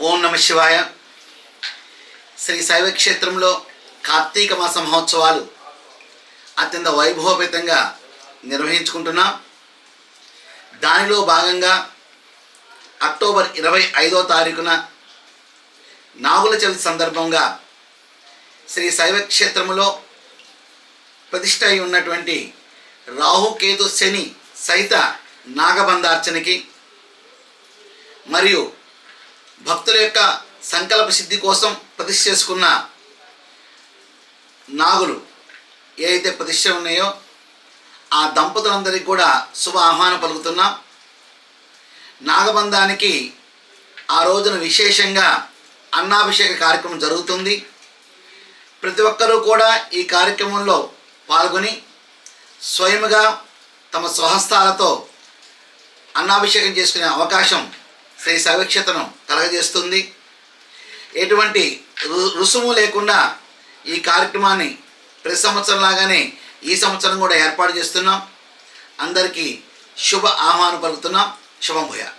ఓం నమ శివాయ. శ్రీ శైవ క్షేత్రంలో కార్తీక మాస మహోత్సవాలు అత్యంత వైభవపేతంగా నిర్వహించుకుంటున్నాం. దానిలో భాగంగా అక్టోబర్ ఇరవై ఐదో తారీఖున నాగుల చవితి సందర్భంగా శ్రీ శైవ క్షేత్రములో ప్రతిష్ట అయి ఉన్నటువంటి రాహుకేతు శని సైత నాగబంధార్చనకి మరియు భక్తుల యొక్క సంకల్ప సిద్ధి కోసం ప్రతిష్ఠ చేసుకున్న నాగులు ఏవైతే ప్రతిష్ట ఉన్నాయో ఆ దంపతులందరికీ కూడా శుభ ఆహ్వానం పలుకుతున్నాం. నాగబంధానికి ఆ రోజున విశేషంగా అన్నాభిషేక కార్యక్రమం జరుగుతుంది. ప్రతి ఒక్కరూ కూడా ఈ కార్యక్రమంలో పాల్గొని స్వయముగా తమ స్వహస్తాలతో అన్నాభిషేకం చేసుకునే అవకాశం శ్రీ శైవక్షేత్రం కలగజేస్తుంది. ఎటువంటి రు- రుసుము లేకుండా ఈ కార్యక్రమాన్ని ప్రతి సంవత్సరం లాగానే ఈ సంవత్సరం కూడా ఏర్పాటు చేస్తున్నాం. అందరికీ శుభ ఆహ్వానం పలుకుతున్నాం. శుభం భూయా